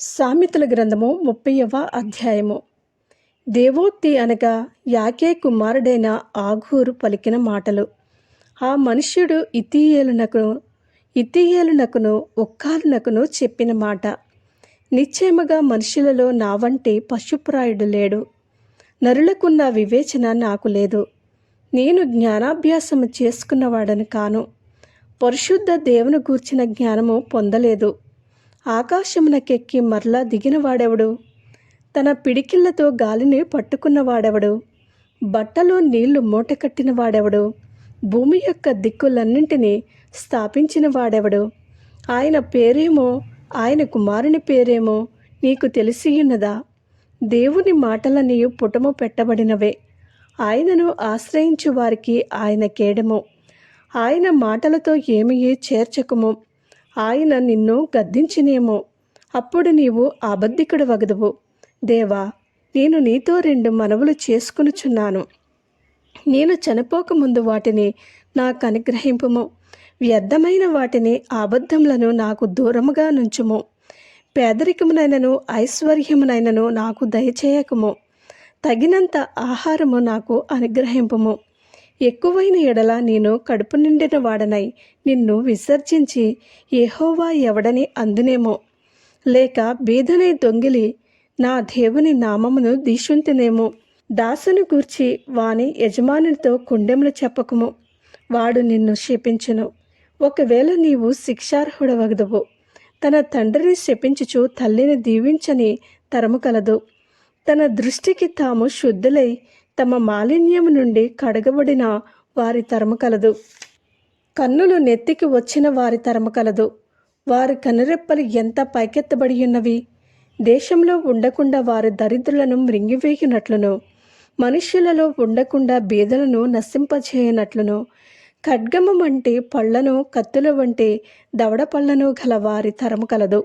సామెతల గ్రంథము ముప్పైవ అధ్యాయము. దేవోక్తి అనగా యాకే కుమారుడైన ఆఘూరు పలికిన మాటలు. ఆ మనుష్యుడు ఇతీయేలునకు ఇతీయేలునకును ఒక్కాలునకును చెప్పిన మాట. నిశ్చయముగా మనుషులలో నా వంటి పశుప్రాయుడు లేడు. నరులకున్న వివేచన నాకు లేదు. నేను జ్ఞానాభ్యాసము చేసుకున్నవాడను కాను. పరిశుద్ధ దేవుని గూర్చిన జ్ఞానము పొందలేదు. ఆకాశమునకెక్కి మరలా దిగినవాడెవడు? తన పిడికిళ్ళతో గాలిని పట్టుకున్నవాడెవడు? బట్టలో నీళ్ళు మూటకట్టిన వాడెవడు భూమి యొక్క దిక్కులన్నింటినీ స్థాపించిన వాడెవడు ఆయన పేరేమో ఆయన కుమారుని పేరేమో నీకు తెలిసియున్నదా? దేవుని మాటలని పుటము పెట్టబడినవే. ఆయనను ఆశ్రయించు వారికి ఆయన కేడము. ఆయన మాటలతో ఏమీ చేర్చకము? ఆయన నిన్ను గద్దించినేమో. అప్పుడు నీవు అబద్ధికుడు వగదువు దేవా నేను నీతో రెండు మనవులు చేసుకునుచున్నాను. నేను చనిపోకముందు వాటిని నాకు అనుగ్రహింపుము. వ్యర్థమైన వాటిని అబద్ధములను నాకు దూరముగా నుంచుము. పేదరికమునైనను ఐశ్వర్యమునైనను నాకు దయచేయకము. తగినంత ఆహారము నాకు అనుగ్రహింపుము. ఎక్కువైన ఎడల నేను కడుపు నిండిన వాడనై నిన్ను విసర్జించి ఏహోవా ఎవడని అందునేమో. లేక బీదనై దొంగిలి నా దేవుని నామమును దీశుంతినేమో. దాసును గూర్చి వాని యజమానునితో కుండెములు చెప్పకము. వాడు నిన్ను శపించును. ఒకవేళ నీవు శిక్షార్హుడవగదువు. తన తండ్రిని శపించుచు తల్లిని దీవించని తరము కలదు. తన దృష్టికి తాము శుద్ధులై తమ మాలిన్యము నుండి కడగబడిన వారి తరము కలదు. కన్నులు నెత్తికి వచ్చిన వారి తరమ కలదు. వారి కనురెప్పలు ఎంత పైకెత్తబడి ఉన్నవి? దేశంలో ఉండకుండా వారి దరిద్రులను మృంగివేయునట్లును మనుష్యులలో ఉండకుండా బీదలను నశింపచేయనట్లును ఖడ్గము వంటి పళ్ళను కత్తుల వంటి దవడ పళ్ళను గల వారి తరము కలదు.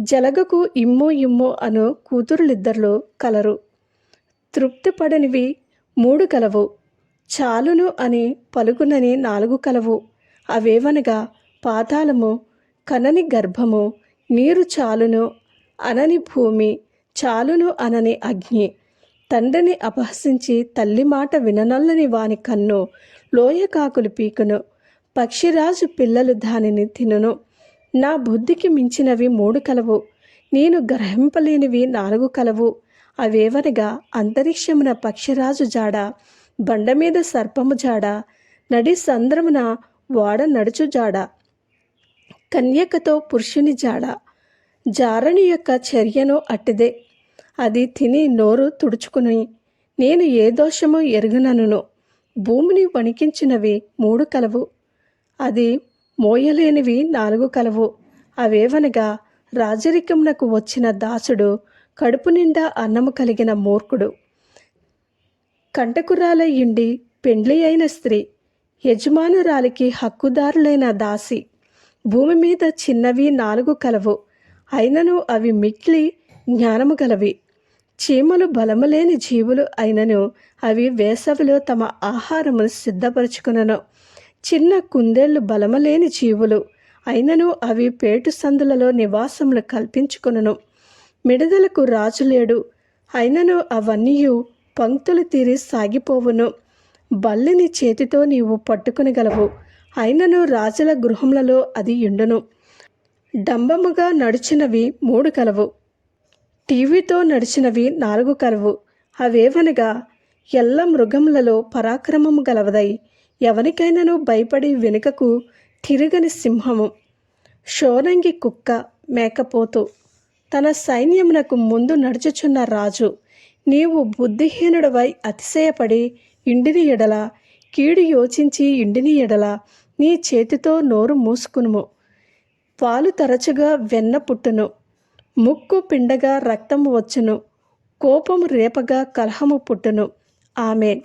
జలగకు ఇమ్ము ఇమ్ము అను కూతురులిద్దరు కలరు. తృప్తిపడనివి మూడు కలవు. చాలును అని పలుకునని నాలుగు కలవు. అవేవనగా పాతాళము కనని గర్భము నీరు చాలును అనని భూమి చాలును అనని అగ్ని. తండ్రిని అపహసించి తల్లి మాట విననల్లని వాని కన్ను లోయ కాకులు పీకును. పక్షిరాజు పిల్లలు దానిని తినును. నా బుద్ధికి మించినవి మూడు కలవు. నేను గ్రహింపలేనివి నాలుగు కలవు. అవేవనగా అంతరిక్షమున పక్షిరాజు జాడ బండ మీద సర్పము జాడ నడి సంద్రమున వాడ నడుచు జాడ కన్యకతో పురుషుని జాడ జారణి యొక్క చర్యను అట్టిదే. అది తిని నోరు తుడుచుకుని నేను ఏ దోషము ఎరుగునను భూమిని వణికించినవి మూడు కలవు. అది మోయలేనివి నాలుగు కలవు. అవేవనగా రాజరికమునకు వచ్చిన దాసుడు కడుపు నిండా అన్నము కలిగిన మూర్ఖుడు. కంటకురాలయ్యుండి పెండ్లి అయిన స్త్రీ యజమానురాలికి హక్కుదారులైన దాసి భూమి మీద చిన్నవి నాలుగు కలవు అయినను అవి మిక్లి జ్ఞానము గలవి. చీమలు బలములేని జీవులు అయినను అవి వేసవిలో తమ ఆహారమును సిద్ధపరచుకునను. చిన్న కుందేళ్ళు బలములేని జీవులు అయినను అవి పేటు సందులలో నివాసములు కల్పించుకునను. మిడదలకు రాజు లేడు. అయినను అవన్నీయు పంక్తులు తీరి సాగిపోవును. బల్లిని చేతితో నీవు పట్టుకునగలవు. అయినను రాజుల గృహములలో అది ఎండును డంబముగా నడిచినవి మూడు కలవు. టీవీతో నడిచినవి నాలుగు కలవు. అవేవనగా ఎల్ల మృగములలో పరాక్రమము గలవదై ఎవరికైనాను భయపడి వెనుకకు తిరగని సింహము. షోరంగి కుక్క మేకపోతు. తన సైన్యమునకు ముందు నడుచుచున్న రాజు నీవు బుద్ధిహీనుడవై అతిశయపడి ఇండిని ఎడల కీడు యోచించి ఇండిని ఎడల నీ చేతితో నోరు మూసుకునుము. పాలు తరచుగా వెన్న పుట్టును ముక్కు పిండగా రక్తము వచ్చును కోపము రేపగా కలహము పుట్టును. ఆమె